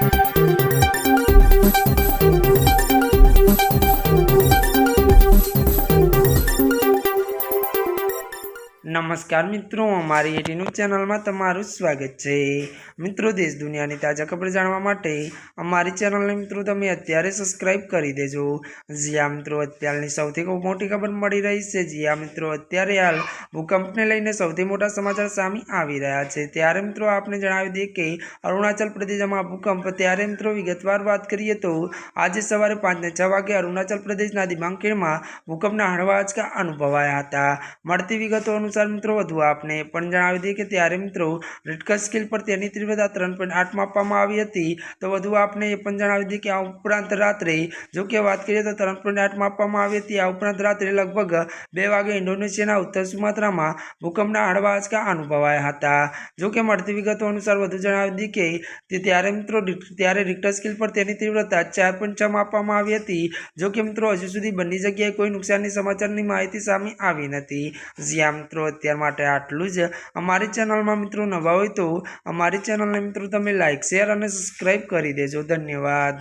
Thank you. નમસ્કાર મિત્રો, અમારી એટીનું ચેનલમાં તમારું સ્વાગત છે. મિત્રો, દેશ દુનિયાની તાજા ખબર જાણવા માટે અમારી ચેનલને મિત્રો તમે અત્યારે સબસ્ક્રાઇબ કરી દેજો. જ્યાં મિત્રો, અત્યારની સૌથી મોટી ખબર મળી રહી છે. જ્યાં મિત્રો, અત્યારે હાલ ભૂકંપને લઈને સૌથી મોટા સમાચાર સામે આવી રહ્યા છે. ત્યારે, મિત્રો આપણે જણાવી દઈએ કે અરુણાચલ પ્રદેશમાં ભૂકંપ. ત્યારે, મિત્રો, વિગતવાર વાત કરીએ તો આજે સવારે પાંચને છ વાગે અરુણાચલ પ્રદેશના દિબાંગ ખીણમાં ભૂકંપના હળવા આંચકા અનુભવાયા હતા. મળતી વિગતો અનુસાર મિત્રો વધુ આપને પણ જણાવી દઈએ કે ત્યારે મિત્રો રિટકર સ્કેલ પર તેની તીવ્રતા ત્રણ પોઈન્ટ આઠ આપવામાં આવી હતી. તો વધુ આપને એ પણ જણાવી દઈએ કે આ ઉપરાંત રાત્રે જો કે વાત કરીએ તો ત્રણ પોઈન્ટ આઠ આપવામાં આવી હતી. આ ઉપરાંત રાત્રે લગભગ બે વાગે ઇન્ડોનેશિયાના ઉત્તર સુમાત્રામાં ભૂકંપના હળવા આંચકા અનુભવાયા હતા. જો કે મળતી વિગતો અનુસાર વધુ જણાવી દઈએ કે ત્યારે મિત્રો ત્યારે રિક્ટર સ્કેલ પર તેની તીવ્રતા ચાર પોઈન્ટ છ માપવામાં આવી હતી. જો કે મિત્રો હજુ સુધી બંને જગ્યાએ કોઈ નુકસાનની સમાચારની માહિતી સામે આવી નથી. જ્યાં મિત્રો અત્યાર માટે આટલું જ. અમારી ચેનલમાં મિત્રો નવા હોય તો અમારી ચેનલને મિત્રો તમે લાઇક શેર અને સબસ્ક્રાઈબ કરી દેજો. ધન્યવાદ.